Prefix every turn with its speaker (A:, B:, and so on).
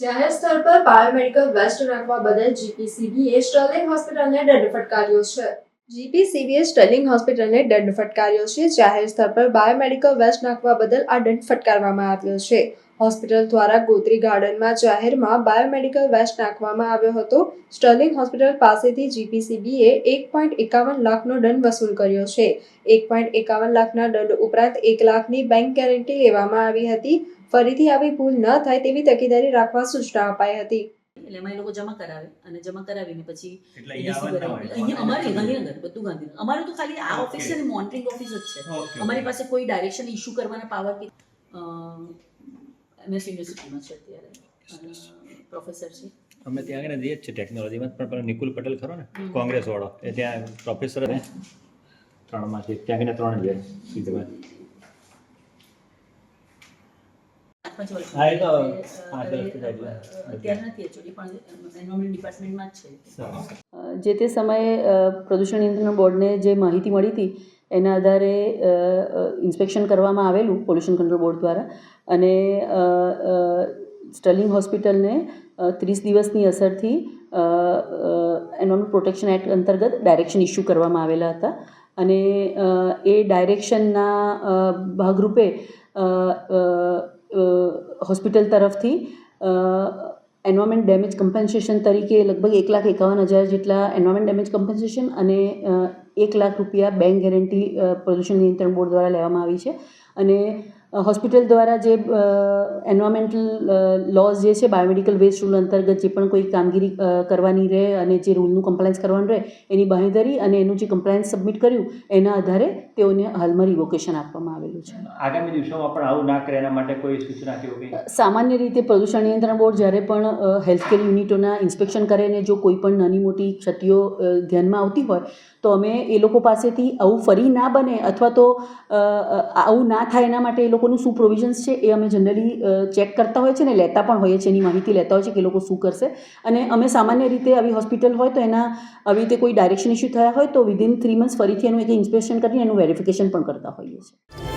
A: જાહેર સ્થળ પર બાયોમેડિકલ વેસ્ટ નાખવા બદલ જીપીસીબીએ સ્ટર્લિંગ હોસ્પિટલને દંડ ફટકાર્યો છે. જીપીસીબીએ સ્ટર્લિંગ હોસ્પિટલને દંડ ફટકાર્યો છે. જાહેર સ્થળ પર બાયોમેડિકલ વેસ્ટ નાખવા બદલ આ દંડ ફટકારવામાં આવ્યો છે. હોસ્પિટલ દ્વારા ગોત્રી ગાર્ડનમાં જાહેરમાં બાયોમેડિકલ વેસ્ટ નાખવામાં આવ્યો હતો. સ્ટર્લિંગ હોસ્પિટલ પાસેથી જીપીસીબીએ એક પોઈન્ટ એકાવન લાખનો દંડ વસૂલ કર્યો છે. એક પોઈન્ટ એકાવન લાખના દંડ ઉપરાંત એક લાખની બેંક ગેરંટી લેવામાં આવી હતી. ફરીથી આવી ભૂલ ન થાય તેવી તકેદારી રાખવા સૂચના અપાઈ હતી.
B: એટલે એમાં એ લોકો જમા કરાવે અને જમા કરાવીને પછી
C: અહીંયા
B: અમારે ગાંધીનગર બધું ગાંધીનગર. અમારે તો ખાલી આ ઓફિસ છે મોનિટરિંગ ઓફિસ જ છે. અમારી પાસે કોઈ ડાયરેક્શન ઇસ્યુ કરવાના પાવર કે એમએસ યુનિવર્સિટીમાં છે અત્યારે. પ્રોફેસર છે
C: અમે ત્યાં આગળ જઈએ જ છે ટેકનોલોજીમાં પણ પેલો નિકુલ પટેલ ખરો ને? કોંગ્રેસ વાળો. એ ત્યાં પ્રોફેસર ને ત્રણમાંથી ત્યાં આગળ ત્રણ જાય સીધા હા, એ તો.
B: અત્યારે નથી એકચ્યુઅલી પણ એન્વાયરમેન્ટ ડિપાર્ટમેન્ટમાં જ છે. જે તે સમયે પ્રદૂષણ નિયંત્રણ બોર્ડને જે માહિતી મળી હતી એના આધારે ઇન્સ્પેક્શન કરવામાં આવેલું પોલ્યુશન કંટ્રોલ બોર્ડ દ્વારા. અને સ્ટર્લિંગ હોસ્પિટલને ત્રીસ દિવસની અસરથી એન્વાયરમેન્ટ પ્રોટેક્શન એક્ટ અંતર્ગત ડાયરેક્શન ઇસ્યુ કરવામાં આવેલા હતા. અને એ ડાયરેક્શનના ભાગરૂપે હોસ્પિટલ તરફથી એન્વાયરમેન્ટ ડેમેજ કમ્પન્સેશન તરીકે લગભગ એક લાખ એકાવન હજાર જેટલા એન્વાયરમેન્ટ ડેમેજ કમ્પન્સેશન અને એક લાખ રૂપિયા બેંક ગેરંટી પ્રદૂષણ નિયંત્રણ બોર્ડ દ્વારા લેવામાં આવી છે. અને હોસ્પિટલ દ્વારા જે એન્વાયરમેન્ટલ લોઝ જે છે બાયોમેડિકલ વેસ્ટ રૂલ અંતર્ગત જે પણ કોઈ કામગીરી કરવાની રહે અને જે રૂલનું કમ્પ્લાયન્સ કરવાનું રહે એની બાંહેધરી અને એનું જે કમ્પ્લાયન્સ સબમિટ કર્યું એના આધારે તેઓને હાલમાં રિવોકેશન આપવામાં આવેલું છે.
C: આગામી દિવસોમાં પણ આવું ના કરે એના માટે કોઈ સૂચના કે
B: સામાન્ય રીતે પ્રદૂષણ નિયંત્રણ બોર્ડ જ્યારે પણ હેલ્થકેર યુનિટોના ઇન્સ્પેક્શન કરે ને જો કોઈ પણ નાની મોટી ક્ષતિઓ ધ્યાનમાં આવતી હોય તો અમે એ લોકો પાસેથી આવું ફરી ના બને અથવા તો આવું ના થાય એના માટે એ લોકોનું શું પ્રોવિઝન્સ છે એ અમે જનરલી ચેક કરતા હોય છે ને, લેતા પણ હોઈએ છીએ, એની માહિતી લેતા હોય છે કે એ લોકો શું કરશે. અને અમે સામાન્ય રીતે આવી હોસ્પિટલ હોય તો એના આવી રીતે કોઈ ડાયરેક્શન ઇસ્યુ થયા હોય તો વિધિન થ્રી મંથ્સ ફરીથી એનું એક ઇન્સ્પેક્શન કરીને એનું વેરિફિકેશન પણ કરતા હોઈએ છીએ.